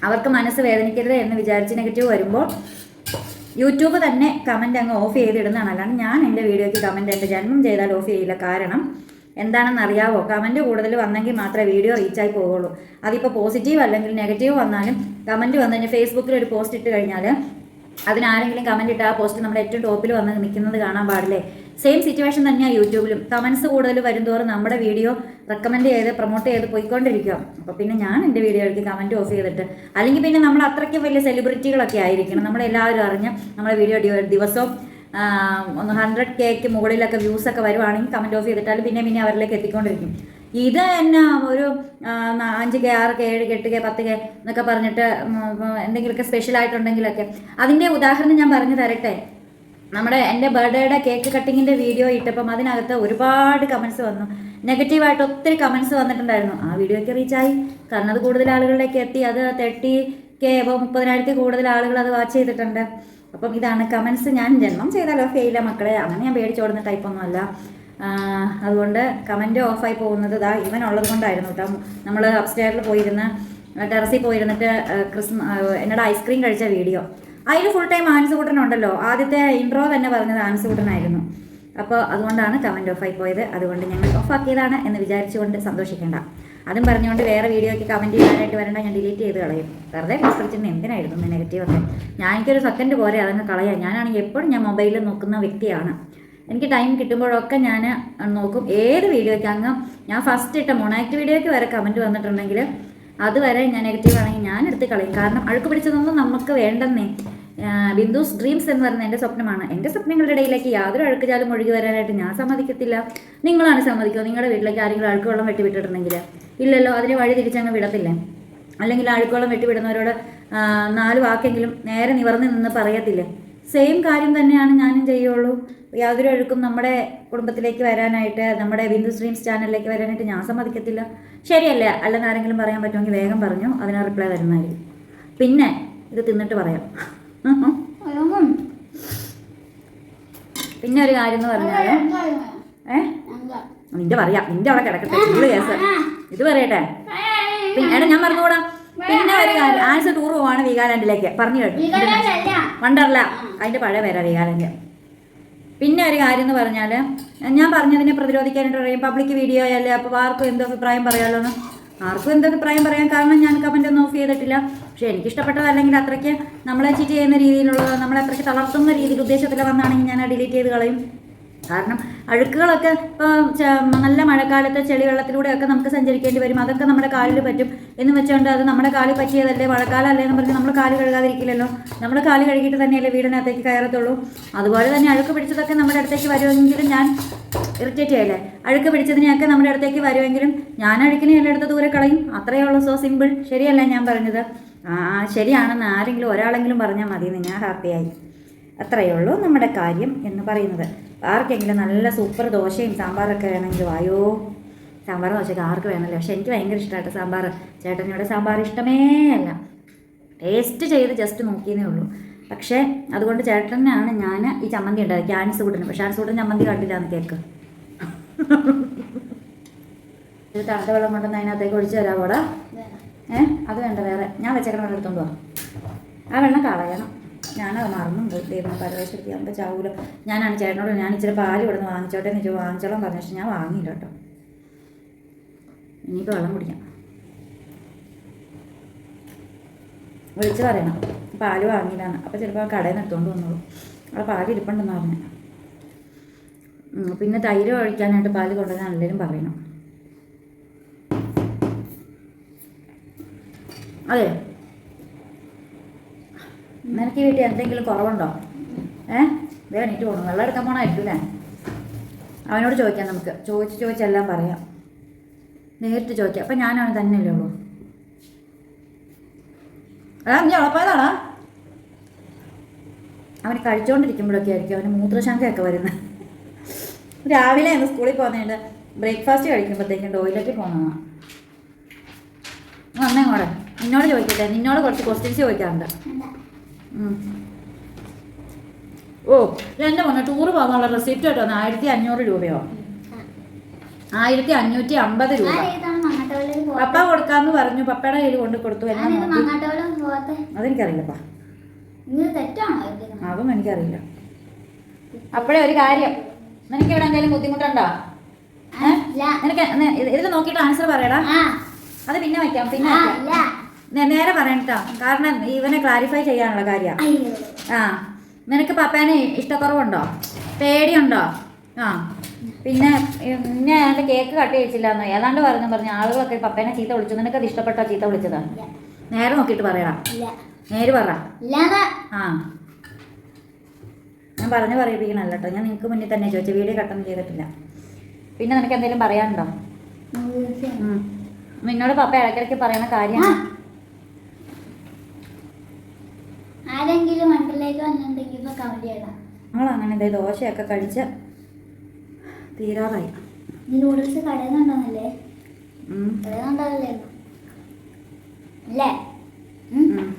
അവർക്ക് മനസ്സ് വേദനിക്കരുത് എന്ന് വിചാരിച്ച് നെഗറ്റീവ് വരുമ്പോൾ യൂട്യൂബ് തന്നെ കമന്റ് അങ്ങ് ഓഫ് ചെയ്തിടുന്നതാണ്. അല്ലാണ്ട് ഞാൻ എന്റെ വീഡിയോയ്ക്ക് കമന്റ് എന്റെ ജന്മം ചെയ്താൽ ഓഫ് ചെയ്യില്ല. കാരണം എന്താണെന്ന് അറിയാവോ? കമന്റ് കൂടുതൽ വന്നെങ്കിൽ മാത്രമേ വീഡിയോ റീച്ചായി പോവുള്ളൂ. അതിപ്പോൾ പോസിറ്റീവ് അല്ലെങ്കിൽ നെഗറ്റീവ് വന്നാലും കമന്റ് വന്നു കഴിഞ്ഞാൽ ഫേസ്ബുക്കിൽ ഒരു പോസ്റ്റ് ഇട്ട് കഴിഞ്ഞാൽ അതിനാരെങ്കിലും കമന്റ് ഇട്ട് ആ പോസ്റ്റ് നമ്മുടെ ഏറ്റവും ടോപ്പിൽ വന്ന് നിൽക്കുന്നത് കാണാൻ പാടില്ലേ? സെയിം സിറ്റുവേഷൻ തന്നെയാണ് യൂട്യൂബിലും. കമൻസ് കൂടുതൽ വരുന്തോറും നമ്മുടെ വീഡിയോ റെക്കമെൻഡ് ചെയ്ത് പ്രൊമോട്ട് ചെയ്ത് പോയിക്കൊണ്ടിരിക്കുക. അപ്പോൾ പിന്നെ ഞാൻ എന്റെ വീഡിയോയ്ക്ക് കമന്റ് ഓഫ് ചെയ്തിട്ട് അല്ലെങ്കിൽ പിന്നെ നമ്മൾ അത്രയ്ക്ക് വലിയ സെലിബ്രിറ്റികളൊക്കെ ആയിരിക്കണം. നമ്മളെല്ലാവരും അറിഞ്ഞ് നമ്മുടെ വീഡിയോ ദിവസവും ഒന്ന് ഹൺഡ്രഡ് കെക്ക് മുകളിലൊക്കെ വ്യൂസ് ഒക്കെ വരുവാണെങ്കിൽ കമന്റ് ഓഫ് ചെയ്തിട്ടാലും പിന്നെ പിന്നെ അവരിലേക്ക് എത്തിക്കൊണ്ടിരിക്കും. ഇത് തന്നെ ഒരു അഞ്ച് കെ ആറ് കെ ഏഴ് എട്ട് കെ പത്ത് കെ എന്നൊക്കെ പറഞ്ഞിട്ട് എന്തെങ്കിലുമൊക്കെ സ്പെഷ്യൽ ആയിട്ടുണ്ടെങ്കിലൊക്കെ. അതിന്റെ ഉദാഹരണം ഞാൻ പറഞ്ഞു തരട്ടെ. നമ്മുടെ എന്റെ ബർത്ത്ഡേയുടെ കേക്ക് കട്ടിങ്ങിന്റെ വീഡിയോ ഇട്ടപ്പം അതിനകത്ത് ഒരുപാട് കമൻസ് വന്നു. നെഗറ്റീവായിട്ട് ഒത്തിരി കമൻസ് വന്നിട്ടുണ്ടായിരുന്നു. ആ വീഡിയോയ്ക്ക് റീച്ചായി കാരണം അത് കൂടുതൽ ആളുകളിലേക്ക് എത്തി. അത് തേർട്ടി കെ അപ്പോൾ മുപ്പതിനായിരത്തി കൂടുതൽ ആളുകൾ അത് വാച്ച് ചെയ്തിട്ടുണ്ട്. അപ്പം ഇതാണ് കമൻസ് ഞാൻ ജന്മം ചെയ്താലോ ഫെയില മക്കളെ? അങ്ങനെ ഞാൻ പേടിച്ചോടുന്ന ടൈപ്പൊന്നുമല്ല അതുകൊണ്ട് കമന്റ് ഓഫായി പോകുന്നത് ഇതാ ഇവൻ ഉള്ളത് കൊണ്ടായിരുന്നു കേട്ടോ. നമ്മൾ അപ്സ്റ്റേറിൽ പോയിരുന്ന ടെറസിൽ പോയിരുന്നിട്ട് ക്രിസ്മ എന്നോട് ഐസ്ക്രീം കഴിച്ച വീഡിയോ. അതിൽ ഫുൾ ടൈം ആൻസ് ആൻസുകൂട്ടനുണ്ടല്ലോ ആദ്യത്തെ ഇൻട്രോ തന്നെ പറഞ്ഞത് ആൻസുകൂട്ടനായിരുന്നു അപ്പോൾ അതുകൊണ്ടാണ് കമന്റ് ഓഫായി പോയത്. അതുകൊണ്ട് ഞങ്ങൾ ഓഫാക്കിയതാണ് എന്ന് വിചാരിച്ചുകൊണ്ട് സന്തോഷിക്കേണ്ട. അതും പറഞ്ഞുകൊണ്ട് വേറെ വീഡിയോയ്ക്ക് കമന്റ് ചെയ്യാനായിട്ട് വരേണ്ട. ഞാൻ ഡിലീറ്റ് ചെയ്ത് കളയും. വെറുതെ വിസ്തരിച്ചിട്ട് എന്തിനായിരുന്നു നെഗറ്റീവ് ഒക്കെ? ഞാൻ എനിക്കൊരു സെക്കൻഡ് പോരെ അതങ്ങ് കളയാം. ഞാനാണെങ്കിൽ എപ്പോഴും ഞാൻ മൊബൈലിൽ നോക്കുന്ന വ്യക്തിയാണ്. എനിക്ക് ടൈം കിട്ടുമ്പോഴൊക്കെ ഞാൻ നോക്കും. ഏത് വീഡിയോയ്ക്ക് അങ്ങ് ഞാൻ ഫസ്റ്റ് ഇട്ട മൊണാക്ട് വീഡിയോയ്ക്ക് വരെ കമന്റ് വന്നിട്ടുണ്ടെങ്കിൽ അതുവരെ ഞാൻ നെഗറ്റീവ് ആണെങ്കിൽ ഞാൻ എടുത്ത് കളയും. കാരണം അഴുക്ക് പിടിച്ചതൊന്നും നമുക്ക് വേണ്ടെന്നേ. ബിന്ദുസ് ഡ്രീംസ് എന്ന് പറയുന്നത് എന്റെ സ്വപ്നമാണ്. എന്റെ സ്വപ്നങ്ങളുടെ ഇടയിലേക്ക് യാതൊരു അഴുക്ക് ജാലും ഒഴുകി വരാനായിട്ട് ഞാൻ സമ്മതിക്കത്തില്ല. നിങ്ങളാണ് സമ്മതിക്കുക. നിങ്ങളുടെ വീട്ടിലേക്ക് ആരെങ്കിലും അഴുക്ക് വെള്ളം വെട്ടി വിട്ടിട്ടുണ്ടെങ്കിൽ ഇല്ലല്ലോ അതിന് വഴി തിരിച്ചങ്ങ് വിടത്തില്ലേ. അല്ലെങ്കിൽ അഴുക്കോളം വെട്ടിവിടുന്നവരോട് നാല് വാക്കെങ്കിലും നേരെ നിവർന്ന് നിന്ന് പറയത്തില്ലേ. സെയിം കാര്യം തന്നെയാണ് ഞാനും ചെയ്യുള്ളൂ. യാതൊരു അഴുക്കും നമ്മുടെ കുടുംബത്തിലേക്ക് വരാനായിട്ട് നമ്മുടെ ബിന്ദു സ്ട്രീംസ് ചാനലിലേക്ക് വരാനായിട്ട് ഞാൻ സമ്മതിക്കത്തില്ല. ശരിയല്ലേ? അല്ലെന്ന് ആരെങ്കിലും പറയാൻ പറ്റുമെങ്കിൽ വേഗം പറഞ്ഞു. അതിന് റിപ്ലൈ തരുന്നതായിരിക്കും പിന്നെ ഇത് തിന്നിട്ട് പറയാം. പിന്നെ ഒരു കാര്യം എന്ന് പറഞ്ഞാൽ ഏഹ് ഏ? നിന്റെ പറയാം. നിന്റെ അവിടെ കിടക്കട്ടെ. Full case. ഇത് പറയട്ടെ. പിന്നെ ഞാൻ പറഞ്ഞുകൂടാ? പിന്നെ ഒരു കാര്യം. ആഴ്ച ടൂർ പോവാണ് വീഗാലാൻഡിലേക്ക് പറഞ്ഞു കേട്ടു. വണ്ടർല. അതിന്റെ പഴയ പേരാ വീഗാലാൻഡ് പിന്നെ ഒരു കാര്യം എന്ന് പറഞ്ഞാൽ ഞാൻ പറഞ്ഞതിനെ പ്രതിരോധിക്കാനായിട്ട് പറയും പബ്ലിക് വീഡിയോ അല്ലേ അപ്പോൾ ആർക്കും എന്തോ അഭിപ്രായം പറയാമല്ലോ എന്ന്. ആർക്കും എന്ത് അഭിപ്രായം പറയാൻ കാരണം ഞാൻ കമന്റ് ഒന്നും ഓഫ് ചെയ്തിട്ടില്ല. പക്ഷേ എനിക്കിഷ്ടപ്പെട്ടതല്ലെങ്കിൽ അത്രയ്ക്ക് നമ്മളെ ചീറ്റ് ചെയ്യുന്ന രീതിയിലുള്ള നമ്മളെ അത്രയ്ക്ക് തളർത്തുന്ന രീതിയിൽ ഉദ്ദേശത്തിൽ വന്നാണെങ്കിൽ ഞാൻ ഡിലീറ്റ് ചെയ്ത് കളയും. കാരണം അഴുക്കുകളൊക്കെ ഇപ്പോൾ നല്ല മഴക്കാലത്തെ ചെളി വെള്ളത്തിലൂടെയൊക്കെ നമുക്ക് സഞ്ചരിക്കേണ്ടി വരും. അതൊക്കെ നമ്മുടെ കാലിൽ പറ്റും. എന്ന് വെച്ചുകൊണ്ട് അത് നമ്മുടെ കാലിൽ പറ്റിയതല്ലേ? മഴക്കാലം അല്ലേ എന്ന് പറഞ്ഞ് നമ്മൾ കാൽ കഴുകാതിരിക്കില്ലല്ലോ? നമ്മൾ കാൽ കഴുകിയിട്ട് തന്നെയല്ലേ വീടിനകത്തേക്ക് കയറത്തുള്ളൂ? അതുപോലെ തന്നെ അഴുക്ക് പിടിച്ചതൊക്കെ നമ്മുടെ അടുത്തേക്ക് വരുമെങ്കിലും ഞാൻ ഇറിറ്റേറ്റ് ചെയ്യല്ലേ? അഴുക്ക് പിടിച്ചതിനെയൊക്കെ നമ്മുടെ അടുത്തേക്ക് വരുമെങ്കിലും ഞാൻ അഴുക്കിനെ എന്റെ അടുത്ത് ദൂരെ കളയും. അത്രയേ ഉള്ളൂ. സോ സിമ്പിൾ ശരിയല്ല ഞാൻ പറഞ്ഞത്? ആ ശരിയാണെന്ന് ആരെങ്കിലും ഒരാളെങ്കിലും പറഞ്ഞാൽ മതി ഞാൻ ഹാപ്പിയായി അത്രയേ ഉള്ളൂ നമ്മുടെ കാര്യം എന്ന് പറയുന്നത്. ആർക്കെങ്കിലും നല്ല സൂപ്പർ ദോശയും സാമ്പാറൊക്കെ വേണമെങ്കിൽ വായോ. സാമ്പാർ ദോശയൊക്കെ ആർക്ക് വേണമല്ലോ? പക്ഷെ എനിക്ക് ഭയങ്കര ഇഷ്ടമായിട്ട് സാമ്പാർ ചേട്ടനോട് സാമ്പാർ ഇഷ്ടമേ അല്ല. ടേസ്റ്റ് ചെയ്ത് ജസ്റ്റ് നോക്കിയതേ ഉള്ളൂ. പക്ഷേ അതുകൊണ്ട് ചേട്ടനാണ് ഞാൻ ഈ ചമ്മന്തി ഉണ്ടായത് ക്യാൻസ് കൂട്ടിന് പക്ഷേ ആൻസ് കൂട്ടിന് ചമ്മന്തി കണ്ടില്ലാന്ന് കേക്ക്. ഇത് തണുത്ത വെള്ളം കൊണ്ടുവന്ന് അതിനകത്തേക്ക് ഒഴിച്ചു തരാം അവിടെ ഏഹ് അത് വേണ്ട വേറെ. ഞാൻ വെച്ചേക്കണ വെള്ളം എടുത്തോണ്ട് പോവാം ആ വെള്ളം കളയണം. ഞാനത് മറന്നുണ്ട് പോയി ദൈവം പരവേശത്തേക്ക് ആകുമ്പോൾ ചാവൂല. ഞാനാണ് ചേട്ടനോട് ഞാൻ ഇച്ചിരി പാൽ നിന്ന് വാങ്ങിച്ചോട്ടെ എന്ന് ചോദിച്ചു. വാങ്ങിച്ചോളാം പറഞ്ഞു പക്ഷെ ഞാൻ വാങ്ങിയില്ല കേട്ടോ. ഇനിയിപ്പോൾ വെള്ളം കുടിക്കാം. വിളിച്ച് പറയണം. പാൽ വാങ്ങിയില്ലാന്ന്. അപ്പോൾ ചിലപ്പോൾ കടയിൽ നിന്ന് എടുത്തുകൊണ്ട് വന്നോളൂ. അവിടെ പാൽ ഇരിപ്പുണ്ടെന്ന് പറഞ്ഞു. പിന്നെ തൈര് ഒഴിക്കാനായിട്ട് പാൽ കൊണ്ടുവരാൻ എല്ലാവരും പറയണം? അതെ. നിനക്ക് വീട്ടിൽ എന്തെങ്കിലും കുറവുണ്ടോ? ഏ? വേണം എനിക്ക് പോകണം വെള്ളം എടുക്കാൻ പോകണമായിരിക്കും അല്ലേ? അവനോട് ചോദിക്കാം നമുക്ക്. ചോദിച്ച് ചോദിച്ചെല്ലാം പറയാം. നേരിട്ട് ചോദിക്കാം. അപ്പം ഞാനാണ് തന്നെയല്ലേ ഉള്ളൂ. അതാ നീ ഉളപ്പായതാണോ? അവന് കഴിച്ചുകൊണ്ടിരിക്കുമ്പോഴൊക്കെ ആയിരിക്കും അവന് മൂത്രശങ്കയൊക്കെ വരുന്നത്. രാവിലെ ആയിരുന്നു സ്കൂളിൽ പോകുന്നതിന്റെ ബ്രേക്ക്ഫാസ്റ്റ് കഴിക്കുമ്പോഴത്തേക്കും ടോയ്ലറ്റിൽ പോകുന്നതാണ് അന്നേ കൂടെ നിന്നോട് ചോദിക്കട്ടെ. നിന്നോട് കുറച്ച് ക്വസ്റ്റ്യൻസ് ചോദിക്കാറുണ്ട്. ഓ എന്റെ മോനെ ടൂറ് പോകാനുള്ള റെസിപ്റ്റ് കേട്ടോ. ആയിരത്തി അഞ്ഞൂറ് രൂപയോ? ആയിരത്തി അഞ്ഞൂറ്റി അമ്പത് രൂപ പപ്പ കൊടുക്കാന്ന് പറഞ്ഞു. പപ്പയുടെ കയ്യിൽ കൊണ്ട് കൊടുത്തു അതെനിക്കറിയില്ലപ്പാ. അതും എനിക്കറിയില്ല. അപ്പോഴേ ഒരു കാര്യം. നിനക്ക് ഇവിടെ എന്തെങ്കിലും ബുദ്ധിമുട്ടുണ്ടോ? നിനക്ക് ഇതിൽ നോക്കിയിട്ട് ആൻസർ പറയടാ. അത് പിന്നെ വയ്ക്കാം പിന്നെ നേരെ പറയട്ടോ കാരണം ഇവനെ ക്ലാരിഫൈ ചെയ്യാനുള്ള കാര്യമാണ് ആ. നിനക്ക് പപ്പേനെ ഇഷ്ടക്കുറവുണ്ടോ? പേടിയുണ്ടോ? ആ. പിന്നെ പിന്നെ എന്റെ കേക്ക് കട്ട് ചെയ്യിച്ചില്ല എന്നോ ഏതാണ്ട് പറഞ്ഞു പറഞ്ഞു ആളുകളൊക്കെ പപ്പേനെ ചീത്ത വിളിച്ചു. നിനക്ക് അത് ഇഷ്ടപ്പെട്ടോ ചീത്ത വിളിച്ചതാ? നേരെ നോക്കിയിട്ട് പറയണം നേര് പറ. ആ. ഞാൻ പറഞ്ഞു പറയിപ്പിക്കണല്ലോ കേട്ടോ ഞാൻ നിനക്ക് മുന്നിൽ തന്നെ ചോദിച്ചു. വീഡിയോ കട്ടൊന്നും ചെയ്തിട്ടില്ല. പിന്നെ നിനക്ക് എന്തെങ്കിലും പറയാനുണ്ടോ. നിന്നോട് പപ്പ ഇടയ്ക്കിടയ്ക്ക് പറയണ കാര്യമാണ് ആരെങ്കിലും മണ്ടിലേക്ക് വന്നിട്ടുണ്ടെങ്കിൽ ഇപ്പൊ കമന്റ് ചെയ്താ ഞങ്ങൾ അങ്ങനെ ദോശയൊക്കെ കഴിച്ച് തീരാറായി. ഈ നൂഡിൽസ് കടയിൽ നിന്നുണ്ടോന്നല്ലേ ഉം. കടയിൽ നിന്നുണ്ടല്ലേ അല്ലേ? ഉം. ഉം.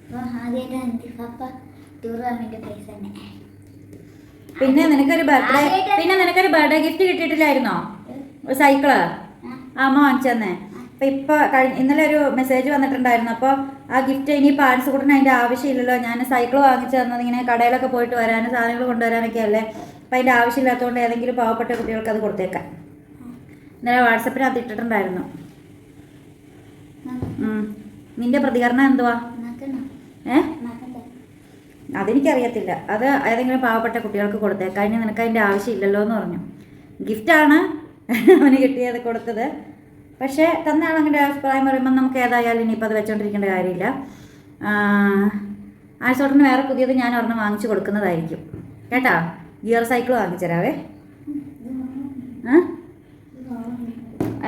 അപ്പൊ ആദ്യമായിട്ട് എനിക്ക് പപ്പ ടൂർ പോകാൻ വേണ്ടി പൈസ തന്നെ. പിന്നെ നിനക്കൊരു ബർത്ത്ഡേ പിന്നെ നിനക്കൊരു ബർത്ത്ഡേ ഗിഫ്റ്റ് കിട്ടിയിട്ടില്ലായിരുന്നോ? ഒരു സൈക്കിൾ അമ്മ വാങ്ങിച്ചു തന്നെ അപ്പൊ ഇപ്പൊ ഇന്നലെ ഒരു മെസ്സേജ് വന്നിട്ടുണ്ടായിരുന്നു. അപ്പോൾ ആ ഗിഫ്റ്റ് ഇനി പാൻസ് കൊടുക്കണം അതിന്റെ ആവശ്യമില്ലല്ലോ. ഞാൻ സൈക്കിൾ വാങ്ങിച്ചു തന്നത് ഇങ്ങനെ കടയിലൊക്കെ പോയിട്ട് വരാനും സാധനങ്ങൾ കൊണ്ടുവരാനൊക്കെ അല്ലേ? അപ്പം അതിന്റെ ആവശ്യമില്ലാത്തതുകൊണ്ട് ഏതെങ്കിലും പാവപ്പെട്ട കുട്ടികൾക്ക് അത് കൊടുത്തേക്കാം. ഇന്നലെ വാട്സപ്പിനകത്ത് ഇട്ടിട്ടുണ്ടായിരുന്നു. നിന്റെ പ്രതികരണം എന്തുവാ? ഏ? അതെനിക്കറിയത്തില്ല. അത് ഏതെങ്കിലും പാവപ്പെട്ട കുട്ടികൾക്ക് കൊടുത്തേക്കാം. അതിന് നിനക്ക് അതിന്റെ ആവശ്യമില്ലല്ലോ എന്ന് പറഞ്ഞു ഗിഫ്റ്റാണ് അവന് കിട്ടിയത് കൊടുത്തത്. പക്ഷേ തന്ന അങ്ങനെ അഭിപ്രായം പറയുമ്പോൾ നമുക്ക് ഏതായാലും ഇനിയിപ്പോൾ അത് വെച്ചോണ്ടിരിക്കേണ്ട കാര്യമില്ല. ആഴ്ചോട്ടിന് വേറെ പുതിയത് ഞാൻ ഒരെണ്ണം വാങ്ങിച്ചു കൊടുക്കുന്നതായിരിക്കും. കേട്ടാ? ഗിയർ സൈക്കിൾ വാങ്ങിച്ചു തരാവേ?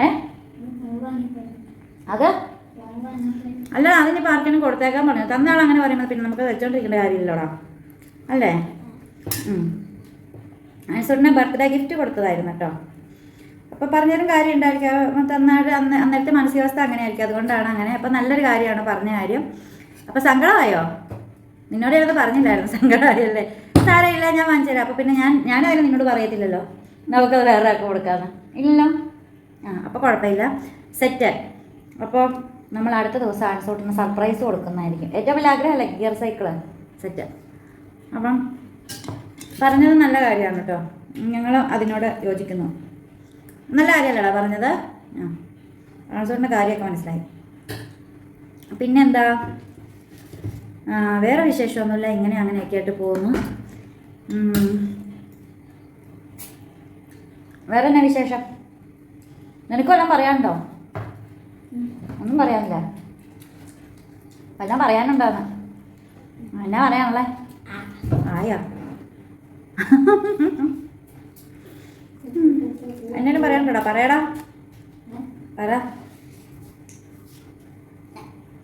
ഏ? അത്? അല്ല അതിന് പാർക്കിനും കൊടുത്തേക്കാൻ പറഞ്ഞു. തന്ന ആൾ അങ്ങനെ പറയുമ്പോൾ പിന്നെ നമുക്ക് വെച്ചോണ്ടിരിക്കേണ്ട കാര്യമില്ലല്ലോടാ അല്ലേ? ആൻസറിന് ബർത്ത്ഡേ ഗിഫ്റ്റ് കൊടുത്തതായിരുന്നു കേട്ടോ. അപ്പോൾ പറഞ്ഞൊരു കാര്യം ഉണ്ടായിരിക്കും തന്നാട് അന്ന് അന്നേരത്തെ മാനസികാവസ്ഥ അങ്ങനെ ആയിരിക്കും അതുകൊണ്ടാണ് അങ്ങനെ. അപ്പോൾ നല്ലൊരു കാര്യമാണ് പറഞ്ഞ കാര്യം. അപ്പോൾ സങ്കടമായോ? നിന്നോട് ഞാനത് പറഞ്ഞില്ലായിരുന്നു. സങ്കടമായല്ലേ? സാരമില്ല ഞാൻ വാങ്ങിച്ചു അപ്പോൾ പിന്നെ ഞാൻ ഞാനായാലും നിന്നോട് പറയത്തില്ലല്ലോ. നമുക്കത് വേറെ ആക്കി കൊടുക്കാമെന്ന് ഇല്ലല്ലോ? ആ അപ്പോൾ കുഴപ്പമില്ല. സെറ്റ് അപ്പോൾ നമ്മൾ അടുത്ത ദിവസം ആൻസോട്ടിന് സർപ്രൈസ് കൊടുക്കുന്നതായിരിക്കും. ഏറ്റവും വലിയ ആഗ്രഹമല്ലേ? ഗിയർ സൈക്കിൾ സെറ്റ് അപ്പം പറഞ്ഞത് നല്ല കാര്യമാണ് കേട്ടോ. ഞങ്ങൾ അതിനോട് യോജിക്കുന്നു. നല്ല കാര്യമല്ലടാ പറഞ്ഞത്. ആ. ആൻസോട്ടിന്റെ കാര്യമൊക്കെ മനസ്സിലായി. പിന്നെന്താ? വേറെ വിശേഷമൊന്നുമില്ല. ഇങ്ങനെ അങ്ങനെയൊക്കെ ആയിട്ട് പോകുന്നു. വേറെ എന്നാ വിശേഷം? നിനക്ക് വല്ലതും പറയാനുണ്ടോ? ഒന്നും പറയാനില്ല. വല്ലതും പറയാനുണ്ടോന്ന്? എന്നാ പറയാനുള്ളേ? ആയോ? എന്നോട് പറയാനുണ്ടോടാ? പറയടാ. പറ.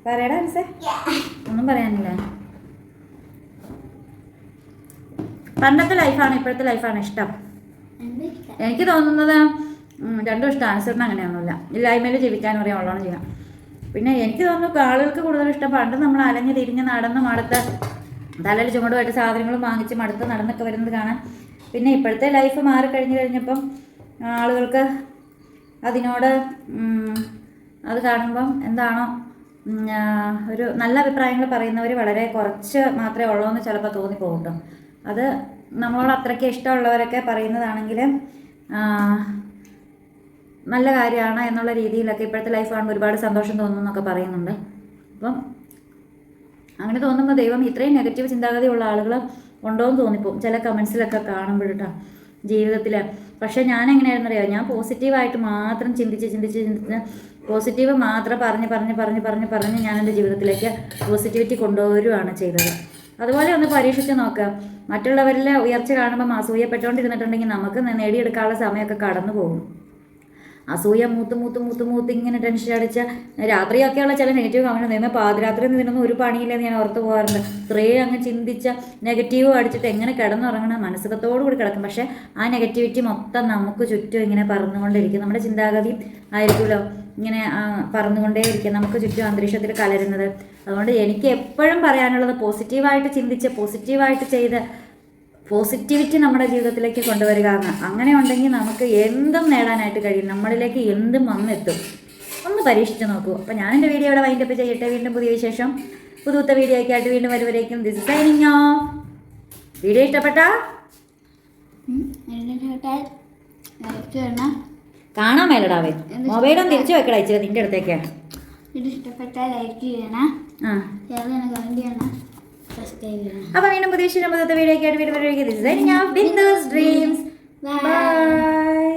പറയടാ അൻസേ. ഒന്നും പറയാനില്ല. പണ്ടത്തെ ലൈഫാണ് ഇപ്പോഴത്തെ ലൈഫാണ് ഇഷ്ടം. എനിക്ക് തോന്നുന്നത് രണ്ടും ഇഷ്ടം. ആൻസറിന് അങ്ങനെയൊന്നുമില്ല. ഇല്ലായ്മയിൽ ജീവിക്കാൻ പറയാം ഉള്ളതാണ് ചെയ്യാം. പിന്നെ എനിക്ക് തോന്നുന്നു ആളുകൾക്ക് കൂടുതൽ ഇഷ്ടം പണ്ട് നമ്മൾ അലഞ്ഞ് തിരിഞ്ഞ് നടന്ന് മടുത്ത് തലയിൽ ചുമടുമായിട്ട് സാധനങ്ങളും വാങ്ങിച്ച് മടുത്ത് നടന്നൊക്കെ വരുന്നത് കാണാൻ. പിന്നെ ഇപ്പോഴത്തെ ലൈഫ് മാറി കഴിഞ്ഞ് കഴിഞ്ഞപ്പം ആളുകൾക്ക് അതിനോട് അത് കാണുമ്പം എന്താണോ ഒരു നല്ല അഭിപ്രായങ്ങൾ പറയുന്നവർ വളരെ കുറച്ച് മാത്രമേ ഉള്ളൂ എന്ന് ചിലപ്പോൾ തോന്നിപ്പോകും കേട്ടോ അത് നമ്മളോട് അത്രയ്ക്ക് ഇഷ്ടമുള്ളവരൊക്കെ പറയുന്നതാണെങ്കിൽ നല്ല കാര്യമാണ് എന്നുള്ള രീതിയിലൊക്കെ ഇപ്പോഴത്തെ ലൈഫ് കാണുമ്പോൾ ഒരുപാട് സന്തോഷം തോന്നുന്നു എന്നൊക്കെ പറയുന്നുണ്ട്. അപ്പം അങ്ങനെ തോന്നുമ്പോൾ ദൈവം ഇത്രയും നെഗറ്റീവ് ചിന്താഗതിയുള്ള ആളുകൾ ഉണ്ടോ എന്ന് തോന്നിപ്പോവും ചില കമൻസിലൊക്കെ കാണുമ്പോഴട്ടോ ജീവിതത്തിൽ പക്ഷേ ഞാൻ എങ്ങനെയായിരുന്നു അറിയാം ഞാൻ പോസിറ്റീവായിട്ട് മാത്രം ചിന്തിച്ച് ചിന്തിച്ച് ചിന്തിച്ച് പോസിറ്റീവ് മാത്രം പറഞ്ഞ് പറഞ്ഞ് പറഞ്ഞ് പറഞ്ഞ് പറഞ്ഞ് ഞാൻ എന്റെ ജീവിതത്തിലേക്ക് പോസിറ്റിവിറ്റി കൊണ്ടുവരുവാണ് ചെയ്തത്. അതുപോലെ ഒന്ന് പരീക്ഷിച്ച് നോക്കുക മറ്റുള്ളവരിലെ ഉയർച്ച കാണുമ്പോൾ അസൂയപ്പെട്ടുകൊണ്ടിരുന്നിട്ടുണ്ടെങ്കിൽ നമുക്ക് നേടിയെടുക്കാനുള്ള സമയമൊക്കെ കടന്നു പോകും അസൂയ മൂത്ത് മൂത്ത് മൂത്ത് മൂത്ത് ഇങ്ങനെ ടെൻഷൻ അടിച്ച രാത്രിയൊക്കെയുള്ള ചില നെഗറ്റീവ് കമന്റ് നിയമം പാതിരാത്രി ഇതിനൊന്നും ഒരു പണിയില്ലെന്ന് ഞാൻ ഓർത്ത് പോകാറുണ്ട്. ഇത്രയും അങ്ങ് ചിന്തിച്ച നെഗറ്റീവ് അടിച്ചിട്ട് എങ്ങനെ കിടന്നുറങ്ങണം? മനസ്സുഖത്തോടു കൂടി കിടക്കും. പക്ഷേ ആ നെഗറ്റിവിറ്റി മൊത്തം നമുക്ക് ചുറ്റും ഇങ്ങനെ പറന്നുകൊണ്ടിരിക്കും. നമ്മുടെ ചിന്താഗതി ആയിരിക്കുമല്ലോ. ഇങ്ങനെ പറന്നുകൊണ്ടേയിരിക്കും. നമുക്ക് ചുറ്റും അന്തരീക്ഷത്തിൽ കലരുന്നത്. അതുകൊണ്ട് എനിക്ക് എപ്പോഴും പറയാനുള്ളത് പോസിറ്റീവായിട്ട് ചിന്തിച്ച് പോസിറ്റീവായിട്ട് ചെയ്ത് പോസിറ്റിവിറ്റി നമ്മുടെ ജീവിതത്തിലേക്ക് കൊണ്ടുവരിക എന്ന്. അങ്ങനെ ഉണ്ടെങ്കിൽ നമുക്ക് എന്തും നേടാനായിട്ട് കഴിയും. നമ്മളിലേക്ക് എന്തും വന്നെത്തും. ഒന്ന് പരീക്ഷിച്ച് നോക്കൂ. അപ്പോൾ ഞാൻ എന്റെ വീഡിയോ ഇവിടെ വൈൻഡപ്പ് ചെയ്യട്ടെ. വീണ്ടും പുതിയ വിശേഷം. പുതുത്ത വീഡിയോ ഒക്കെ ആയിട്ട് വീണ്ടും വരുവരേക്കും ദിസ് സൈനിങ് ഓഫ് വീഡിയോ ഇഷ്ടപ്പെട്ട? കാണാൻ മേലടാവേ മൊബൈലും തിരിച്ചു വെക്കടാ ഇച്ചിരി നിന്റെ അടുത്തേക്ക്. ഇത് ഇഷ്ടപ്പെട്ടാൽ ലൈക്ക് ചെയ്യണം. ആ. കമന്റ് ചെയ്യണം. അപ്പൊ വീണ്ടും പുതിയ വിഷയം പുതിയ വീഡിയോ ആയിട്ട് വീട് പരിപാടിക്ക് ഡ്രീംസ് ബൈ